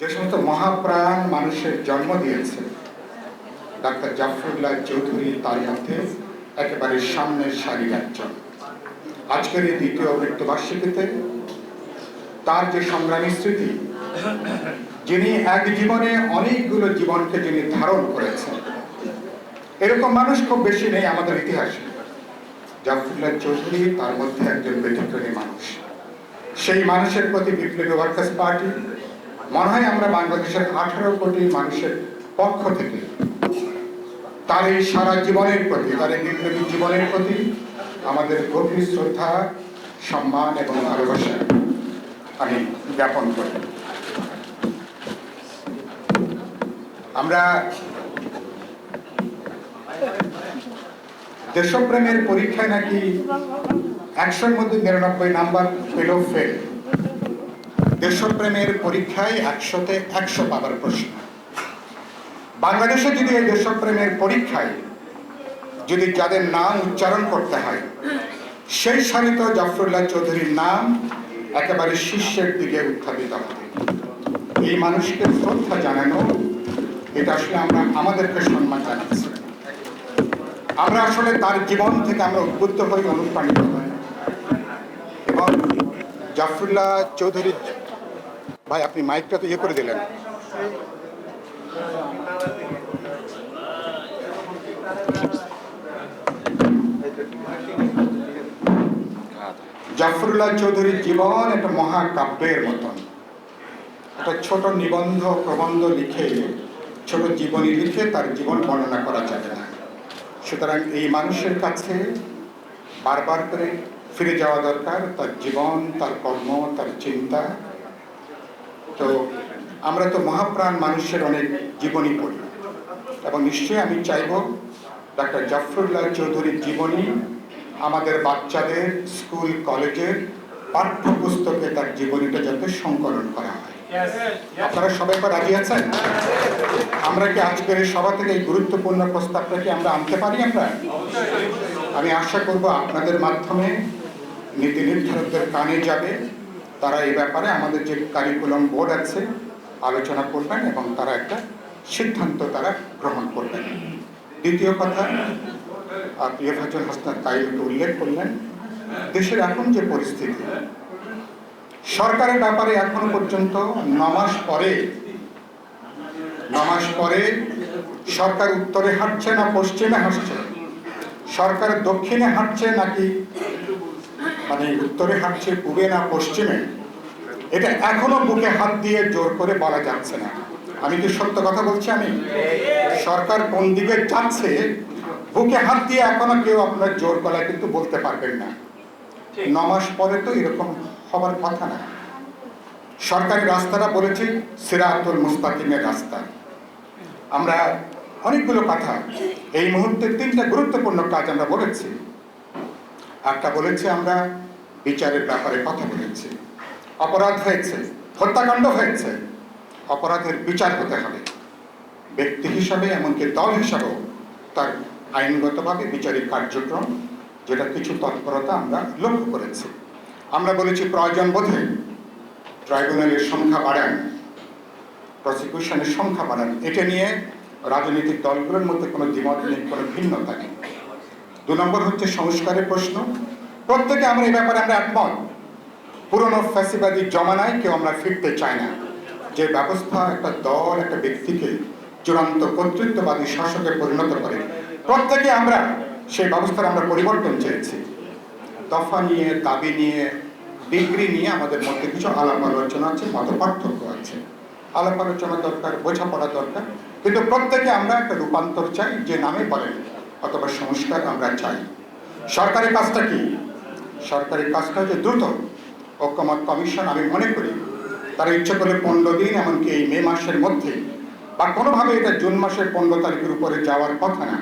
যে সমস্ত মহাপ্রাণ মানুষের জন্ম দিয়েছে, ডাক্তার জাফরুল্লাহ চৌধুরী তার মধ্যে একেবারে সামনের সারির একজন আজকের এই দ্বিতীয় মৃত্যুবার্ষিকীতে তার যে সংগ্রামী স্মৃতি, যিনি এক জীবনে অনেকগুলো জীবনকে যিনি ধারণ করেছেন, এরকম মানুষ খুব বেশি নেই আমাদের ইতিহাসে। জাফরুল্লাহ চৌধুরী তার মধ্যে একজন ব্যতিক্রমী মানুষ। সেই মানুষের প্রতি বিপ্লবী ওয়ার্কার্স পার্টি মনে হয় আমরা বাংলাদেশের আঠারো কোটি মানুষের পক্ষ থেকে তার এই সারা জীবনের প্রতি, তার এই বিপ্লবী জীবনের প্রতি আমাদের গভীর শ্রদ্ধা, সম্মান এবং ভালোবাসা আমি জ্ঞাপন করি। আমরা দেশপ্রেমের পরীক্ষায় নাকি একশোর মধ্যে নিরানব্বই নাম্বার পেল ফেল দেশপ্রেমের পরীক্ষায় একশোতে একশো পাবার প্রশ্ন। বাংলাদেশে যদি এই দেশপ্রেমের পরীক্ষায় যদি যাদের নাম উচ্চারণ করতে হয়, সেই সারিত জাফরুল্লাহ চৌধুরীর নাম একেবারে শীর্ষের দিকে উত্থাপিত হবে। এই মানুষকে শ্রদ্ধা জানানো, এটা আসলে আমরা আমাদেরকে সম্মান জানাচ্ছি। আমরা আসলে তার জীবন থেকে আমরা উদ্বুদ্ধ হয়ে অনুপ্রাণিত হই। এবং জাফরুল্লাহ চৌধুরী ভাই, আপনি মাইকটা তো ইয়ে করে দিলেন। জাফরুল্লাহ চৌধুরীর জীবন একটা মহাকাব্যের মতন। একটা ছোট নিবন্ধ প্রবন্ধ লিখে, ছোট জীবনী লিখে তার জীবন বর্ণনা করা যাবে না। সুতরাং এই মানুষের কাছে বারবার করে ফিরে যাওয়া দরকার। তার জীবন, তার কর্ম, তার চিন্তা তো আমরা তো মহাপ্রাণ মানুষের অনেক জীবনী পড়ি। এবং নিশ্চয়ই আমি চাইব ডাক্তার জাফরুল্লাহ চৌধুরীর জীবনী আমাদের বাচ্চাদের স্কুল কলেজের পাঠ্যপুস্তকে তার জীবনীটা যাতে সংকলন করা হয়। আপনারা সবাই রাজি আছেন? আমরা কি আজকের সভা থেকে এই গুরুত্বপূর্ণ প্রস্তাবটা কি আমরা আনতে পারি আমরা? আমি আশা করব আপনাদের মাধ্যমে নীতি নির্ধারকদের কানে যাবে। তারা এই ব্যাপারে আমাদের যে কারিকুলাম বোর্ড আছে, আলোচনা করবেন এবং তারা একটা সিদ্ধান্ত তারা গ্রহণ করবেন। দ্বিতীয় কথা প্রিয়ভাজন হাসনাত তাই উল্লেখ করলেন, দেশের এখন যে পরিস্থিতি, সরকারের ব্যাপারে এখনও পর্যন্ত নমাস পরে নমাস পরে সরকার উত্তরে হাঁটছে না পশ্চিমে হাঁটছে? সরকার দক্ষিণে হাঁটছে নাকি মানে উত্তরে হাঁটছে পূবে না পশ্চিমে এটা এখনও বুকে হাত দিয়ে জোর করে বলা যাচ্ছে না। আমি কি সত্য কথা বলছি আমি? সরকার কোন দিকে যাচ্ছে বুকে হাত দিয়ে এখনও কেউ আপনার জোর গলায় কিন্তু বলতে পারবেন না। নমাস পরে তো এরকম হবার কথা না। সরকারি রাস্তাটা বলেছি সিরাতুল মুস্তাকিমের রাস্তা। আমরা অনেকগুলো কথা এই মুহূর্তে তিনটা গুরুত্বপূর্ণ কাজ আমরা বলেছি। একটা বলেছি আমরা বিচারের ব্যাপারে কথা বলেছি। অপরাধ হয়েছে, হত্যাকাণ্ড হয়েছে। অপরাধের বিচার হতে হবে। ব্যক্তি হিসাবে এমনকি দল হিসাবেও তার আইনগতভাবে বিচারিক কার্যক্রম, যেটা কিছু তৎপরতা আমরা লক্ষ্য করেছি। আমরা বলেছি প্রয়োজন বোধে ট্রাইব্যুনালের সংখ্যা বাড়ান, প্রসিকিউশনের সংখ্যা বাড়ান। এটা নিয়ে রাজনৈতিক দলগুলোর মধ্যে কোনো দ্বিমত নেই, কোনো ভিন্নতা নেই। দু নম্বর হচ্ছে সংস্কারের প্রশ্ন। প্রত্যেকে আমরা এই ব্যাপারে আমরা একমত। পুরনো ফ্যাসিবাদী জমানায় কেউ আমরা ফিরতে চাই না। যে ব্যবস্থা একটা দল, একটা ব্যক্তিকে চূড়ান্ত কর্তৃত্ববাদী শাসকে পরিণত করে, প্রত্যেকে আমরা সেই ব্যবস্থার আমরা পরিবর্তন চেয়েছি। দফা নিয়ে, দাবি নিয়ে, ডিগ্রি নিয়ে আমাদের মধ্যে কিছু আলাপ আলোচনা আছে, মত পার্থক্য আছে। আলাপ আলোচনা দরকার, বোঝাপড়া দরকার। কিন্তু প্রত্যেকে আমরা একটা রূপান্তর চাই, যে নামে বলেন। অথবা সংস্কার আমরা চাই। সরকারি কাজটা কি? সরকারি কাজটা হচ্ছে দ্রুত ঐক্যমত কমিশন, আমি মনে করি, তারা ইচ্ছে করলে পনেরো দিন, এমনকি এই মে মাসের মধ্যে, বা কোনোভাবে এটা জুন মাসের পনেরো তারিখের উপরে যাওয়ার কথা না।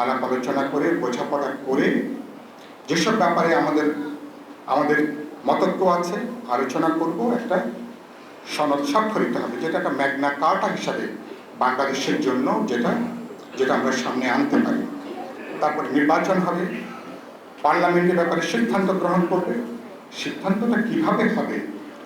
আলাপ আলোচনা করে, বোঝাপড়া করে, যেসব ব্যাপারে আমাদের আমাদের মতজ্ঞ আছে, আলোচনা করব, একটা সনদ স্বাক্ষরিত হবে, যেটা একটা ম্যাগনা কার্টা হিসাবে বাংলাদেশের জন্য যেটা যেটা আমরা সামনে আনতে পারি। তারপরে নির্বাচন হবে, পার্লামেন্টের ব্যাপারে সিদ্ধান্ত গ্রহণ করবে। সিদ্ধান্তটা কীভাবে হবে,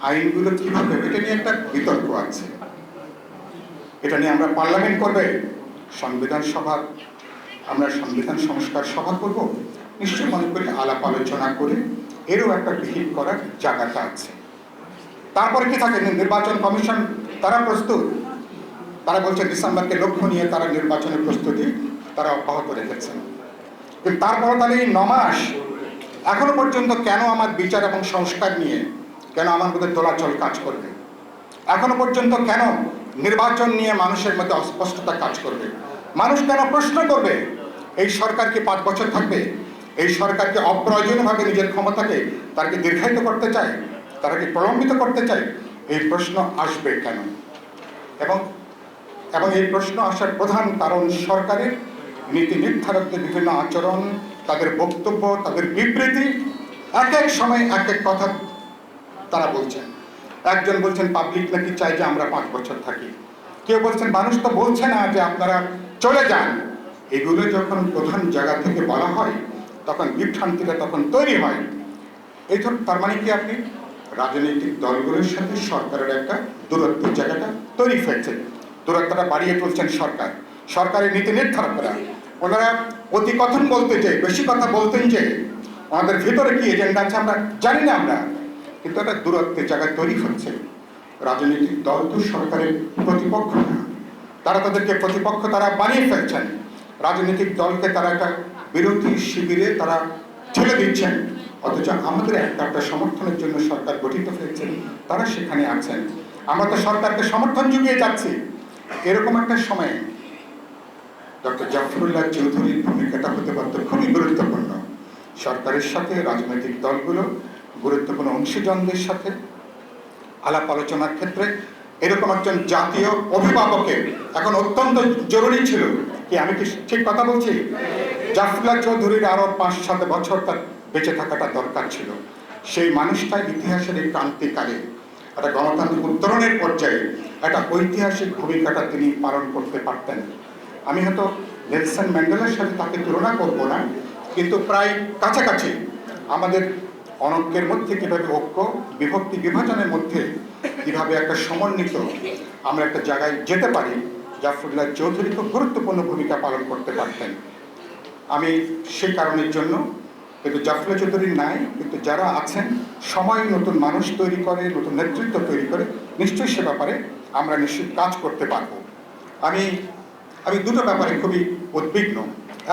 আইনগুলো কীভাবে এটা নিয়ে একটা বিতর্ক আছে। এটা নিয়ে আমরা পার্লামেন্ট করবে, সংবিধান সভা, আমরা সংবিধান সংস্কার সভা করব। নিশ্চয়ই মনে করি আলাপ আলোচনা করে এরও একটা বিহিত করার জায়গাটা আছে। তারপরে কি থাকে? নির্বাচন কমিশন, তারা প্রস্তুত। তারা বলছে, ডিসেম্বরকে লক্ষ্য নিয়ে তারা নির্বাচনের প্রস্তুতি তারা অব্যাহত রেখেছেন। তারপর তাহলে এই নমাস এখনও পর্যন্ত কেন আমার বিচার এবং সংস্কার নিয়ে কেন আমার মধ্যে দোলাচল কাজ করবে? এখনও পর্যন্ত কেন নির্বাচন নিয়ে মানুষের মধ্যে অস্পষ্টতা কাজ করবে? মানুষ কেন প্রশ্ন করবে, এই সরকার কি পাঁচ বছর থাকবে, এই সরকারকে অপ্রয়োজনীয়ভাবে নিজের ক্ষমতাকে তারা কি দীর্ঘায়িত করতে চায়? তারা কি প্রলম্বিত করতে চায়? এই প্রশ্ন আসবে কেন? এবং এবং এই প্রশ্ন আসার প্রধান কারণ সরকারের নীতি নির্ধারকদের বিভিন্ন আচরণ, তাদের বক্তব্য, তাদের বিবৃতি, এক এক সময় এক এক কথা তারা বলছেন। একজন বলছেন, পাবলিক নাকি চাই যে আমরা পাঁচ বছর থাকি? কেউ বলছেন, মানুষ তো বলছে না যে আপনারা চলে যান। এগুলো যখন প্রধান জায়গা থেকে বলা হয়, তখন বিভ্রান্তিটা তখন তৈরি হয়। এই ধর, তার মানে কি আপনি? রাজনৈতিক দলগুলোর সাথে সরকারের একটা দূরত্ব জায়গাটা তৈরি ফেলছে দূরত্বটা বাড়িয়ে তুলছেন সরকার। সরকারের নীতি নির্ধারকরা ওনারা অতি কথন বলতে যে বেশি কথা বলতেন যে আমাদের ভিতরে কি এজেন্ডা আছে আমরা জানি না আমরা। কিন্তু একটা দূরত্বের জায়গায় তৈরি হচ্ছে। রাজনৈতিক দল তো সরকারের প্রতিপক্ষ না। তারা তাদেরকে প্রতিপক্ষ তারা বানিয়ে ফেলছেন। রাজনৈতিক দলকে তারা একটা বিরোধী শিবিরে তারা ঠেলে দিচ্ছেন। অথচ আমাদের একটা একটা সমর্থনের জন্য সরকার গঠিত হয়েছেন তারা সেখানে আছেন। আমরা তো সরকারকে সমর্থন জুগিয়ে যাচ্ছি। এরকম একটা সময়ে ডক্টর জাফরুল্লাহ চৌধুরীর ভূমিকাটা হতে পারত খুবই গুরুত্বপূর্ণ। সরকারের সাথে, রাজনৈতিক দলগুলো গুরুত্বপূর্ণ অংশীজনদের সাথে আলাপ আলোচনার ক্ষেত্রে এরকম একজন জাতীয় অভিভাবকের এখন অত্যন্ত জরুরি ছিল। কি আমি কি ঠিক কথা বলছি? জাফরুল্লাহ চৌধুরীর আরও পাঁচ সাত বছর তার বেঁচে থাকাটা দরকার ছিল। সেই মানুষটা ইতিহাসের এই ক্রান্তিকালে একটা গণতান্ত্রিক উত্তরণের পর্যায়ে একটা ঐতিহাসিক ভূমিকাটা তিনি পালন করতে পারতেন। আমি হয়তো নেলসন ম্যান্ডেলার সাথে তাকে তুলনা করব না, কিন্তু প্রায় কাছাকাছি আমাদের অনৈক্যের মধ্যে কীভাবে ঐক্য, বিভক্তি বিভাজনের মধ্যে কীভাবে একটা সমন্বিত আমরা একটা জায়গায় যেতে পারি, জাফরুল্লাহ চৌধুরী খুব গুরুত্বপূর্ণ ভূমিকা পালন করতে পারতেন। আমি সেই কারণের জন্য কিন্তু জাফরুল্লাহ চৌধুরী নাই, কিন্তু যারা আছেন সময় নতুন মানুষ তৈরি করে, নতুন নেতৃত্ব তৈরি করে, নিশ্চয়ই সে ব্যাপারে আমরা নিশ্চিত কাজ করতে পারব। আমি আমি দুটো ব্যাপারে খুবই উদ্বিগ্ন।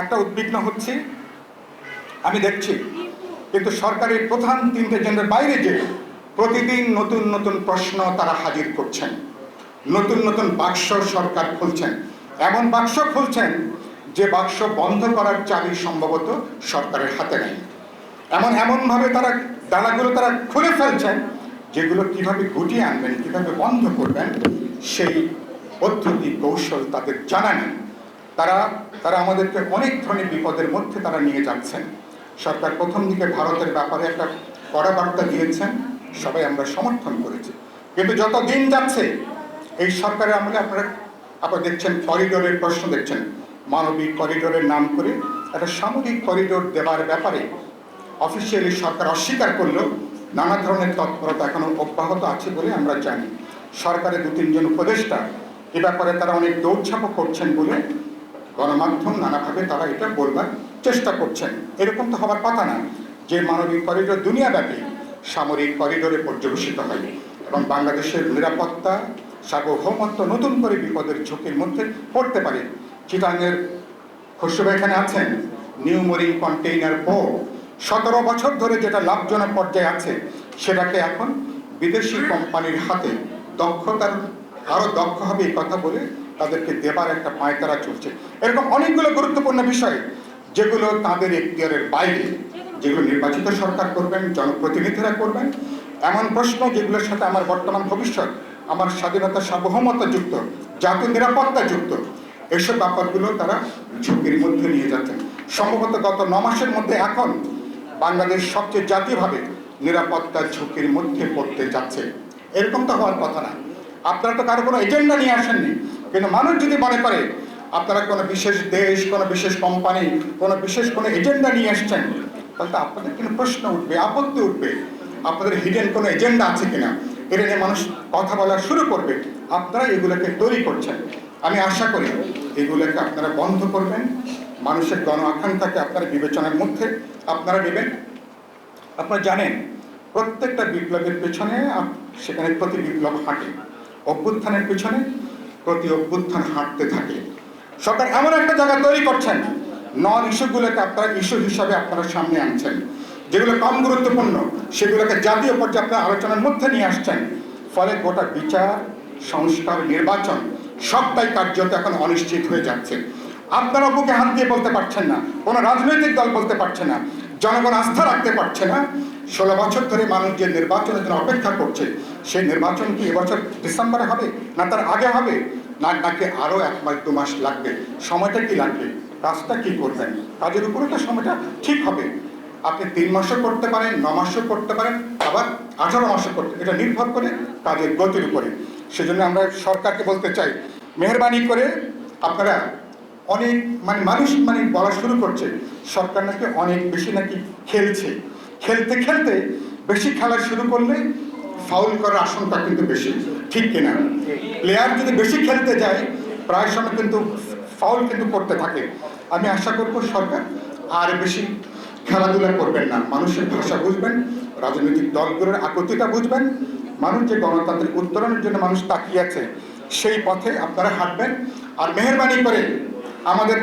একটা উদ্বিগ্ন হচ্ছে, আমি দেখছি, কিন্তু সরকারের প্রধান তিনটে জনের বাইরে যে প্রতিদিন নতুন নতুন প্রশ্ন তারা হাজির করছেন, নতুন নতুন বাক্স সরকার খুলছেন, এমন বাক্স খুলছেন যে বাক্স বন্ধ করার চাবি সম্ভবত সরকারের হাতে নেই। এমন এমনভাবে তারা ডালাগুলো তারা খুলে ফেলছেন, যেগুলো কীভাবে গুটিয়ে আনবেন, কীভাবে বন্ধ করবেন, সেই পদ্ধতি, কৌশল তাদের জানা নেই। তারা তারা আমাদেরকে অনেক ধরনের বিপদের মধ্যে তারা নিয়ে যাচ্ছেন। সরকার প্রথম দিকে ভারতের ব্যাপারে একটা কড়া বার্তা দিয়েছেন, সবাই আমরা সমর্থন করেছি। কিন্তু যত দিন যাচ্ছে, এই সরকারের আমলে আপনারা আপনারা দেখছেন করিডোরের প্রশ্ন দেখছেন। মানবিক করিডোরের নাম করে একটা সামরিক করিডোর দেওয়ার ব্যাপারে অফিসিয়ালি সরকার অস্বীকার করলেও নানা ধরনের তৎপরতা এখনও অব্যাহত আছে বলে আমরা জানি। সরকারের দু তিনজন উপদেষ্টা এ ব্যাপারে তারা অনেক দৌড়ছাপও করছেন বলে গণমাধ্যম নানাভাবে তারা এটা বলবার চেষ্টা করছেন। এরকম তো হবার কথা না যে মানবিক করিডোর দুনিয়াব্যাপী সামরিক করিডোরে পর্যবেসিত হয় এবং বাংলাদেশের নিরাপত্তা, সার্বভৌমত্ব নতুন করে বিপদের ঝুঁকির মধ্যে পড়তে পারে। চিটাঙের খসরু এখানে আছেন, নিউ মরিং কন্টেইনার পোর্ট সতেরো বছর ধরে যেটা লাভজনক পর্যায়ে আছে, সেটাকে এখন বিদেশি কোম্পানির হাতে দক্ষতার আরও দক্ষ হবে এই কথা বলে তাদেরকে দেবার একটা পায়তারা চলছে। এরকম অনেকগুলো গুরুত্বপূর্ণ বিষয় যেগুলো তাদের এখতিয়ারের বাইরে, যেগুলো নির্বাচিত সরকার করবেন, জনপ্রতিনিধিরা করবেন, এমন প্রশ্ন যেগুলোর সাথে আমার বর্তমান ভবিষ্যৎ, আমার স্বাধীনতা সার্বভৌমতা যুক্ত, জাতীয় নিরাপত্তা যুক্ত, এসব ব্যাপারগুলো তারা ঝুঁকির মধ্যে নিয়ে যাচ্ছেন। সম্ভবত গত ন মাসের মধ্যে এখন বাংলাদেশ সবচেয়ে জাতীয়ভাবে নিরাপত্তা ঝুঁকির মধ্যে পড়তে যাচ্ছে। এরকম তো হওয়ার কথা না। আপনারা তো কারও কোনো এজেন্ডা নিয়ে আসেননি। কিন্তু মানুষ যদি মনে করে, আপনারা কোনো বিশেষ দেশ, কোনো বিশেষ কোম্পানি কোনো বিশেষ কোনো এজেন্ডা নিয়ে আসছেন, তাহলে তো আপনাদের কিন্তু প্রশ্ন উঠবে, আপত্তি উঠবে। আপনাদের হিডেন কোনো এজেন্ডা আছে কিনা? এটা নিয়ে মানুষ কথা বলা শুরু করবে। আপনারা এগুলোকে তৈরি করছেন। আমি আশা করি এগুলোকে আপনারা বন্ধ করবেন। মানুষের গণ আকাঙ্ক্ষাকে আপনারা বিবেচনার মধ্যে আপনারা নেবেন। আপনারা জানেন, প্রত্যেকটা বিপ্লবের পেছনে সেখানে প্রতি বিপ্লব হাঁটে। অভ্যুত্থানের পিছনে প্রতি অভ্যুত্থান হাঁটতে থাকে। সরকার এমন একটা জায়গা তৈরি করছেন নন ইস্যুগুলোকে আপনারা ইস্যু হিসাবে আপনারা সামনে আনছেন, যেগুলো কম গুরুত্বপূর্ণ, সেগুলোকে জাতীয় পর্যায়ে আপনারা আলোচনার মধ্যে নিয়ে আসছেন। ফলে গোটা বিচার, সংস্কার, নির্বাচন সবটাই কার্যত এখন অনিশ্চিত হয়ে যাচ্ছে। আপনারা বুকে হাত দিয়ে বলতে পারছেন না, কোনো রাজনৈতিক দল বলতে পারছে না, জনগণ আস্থা রাখতে পারছে না ষোলো বছর ধরে মানুষ যে নির্বাচনের জন্য অপেক্ষা করছে, সেই নির্বাচন কি এবছর ডিসেম্বরে হবে, না তার আগে হবে? না, নাকি আরও এক মাস, দু মাস লাগবে? সময়টা কি লাগবে? রাস্তা কি করবেন? কাজের উপরে তো সময়টা ঠিক হবে। আপনি তিন মাসও করতে পারেন, ন মাসও করতে পারেন, আবার আঠারো মাসও করতে এটা নির্ভর করে কাজের গতির উপরে। সেজন্য আমরা সরকারকে বলতে চাই, মেহরবানি করে আপনারা অনেক মানে মানুষ মানে বলা শুরু করছে, সরকার নাকি অনেক বেশি নাকি খেলছে। খেলতে খেলতে বেশি খেলা শুরু করলে ফাউল করার আশঙ্কা কিন্তু বেশি। ঠিক কিনা? প্লেয়ার যদি বেশি খেলতে যায়, প্রায় সময় কিন্তু ফাউল কিন্তু করতে থাকে। আমি আশা করব সরকার আর বেশি খেলাধুলা করবেন না। মানুষের ভাষা বুঝবেন, রাজনৈতিক দলগুলোর আকতিটা বুঝবেন। মানুষ যে গণতান্ত্রিক উত্তরণের জন্য মানুষ তাকিয়ে আছে, সেই পথে আপনারা হাঁটবেন। আর মেহরবানি করে আমাদের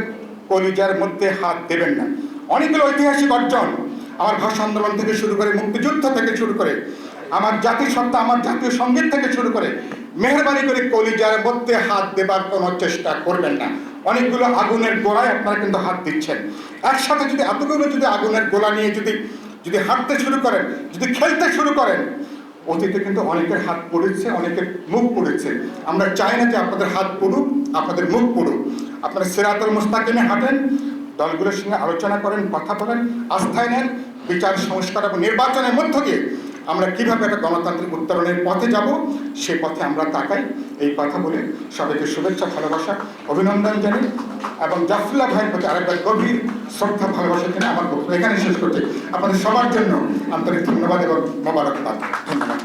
কলিজার মধ্যে হাত দেবেন না। অনেকগুলো ঐতিহাসিক অর্জন আমার ভাষা আন্দোলন থেকে শুরু করে মুক্তিযুদ্ধ থেকে শুরু করে, আমার জাতিসত্তা, আমার জাতীয় সংগীত থেকে শুরু করে মেহরবানি করে কলিজার মধ্যে হাত দেবার কোনো চেষ্টা করবেন না। অনেকগুলো আগুনের গোড়ায় আপনারা কিন্তু হাত দিচ্ছেন। একসাথে যদি এতগুলো যদি আগুনের গোলা নিয়ে যদি যদি হাঁটতে শুরু করেন, যদি খেলতে শুরু করেন, অতীতে কিন্তু অনেকের হাত পড়েছে, অনেকের মুখ পড়েছে। আমরা চাই না যে আপনাদের হাত পড়ুক, আপনাদের মুখ পড়ুক। আপনারা সেরাতুল মুস্তাকিমে হাঁটেন দলগুলোর সঙ্গে আলোচনা করেন, কথা বলেন, আস্থায় নেন, বিচার, সংস্কার এবং নির্বাচনের মধ্য দিয়ে আমরা কীভাবে একটা গণতান্ত্রিক উত্তরণের পথে যাব, সে পথে আমরা তাকাই। এই কথা বলে সবাইকে শুভেচ্ছা, ভালোবাসা, অভিনন্দন জানাই এবং জাফরুল্লাহ ভাইয়ের প্রতি আরেকবার গভীর শ্রদ্ধা, ভালোবাসা জন্য আমার বক্তব্য এখানে শেষ করছি। আপনাদের সবার জন্য আন্তরিক ধন্যবাদ এবং মোবারকবাদ। ধন্যবাদ।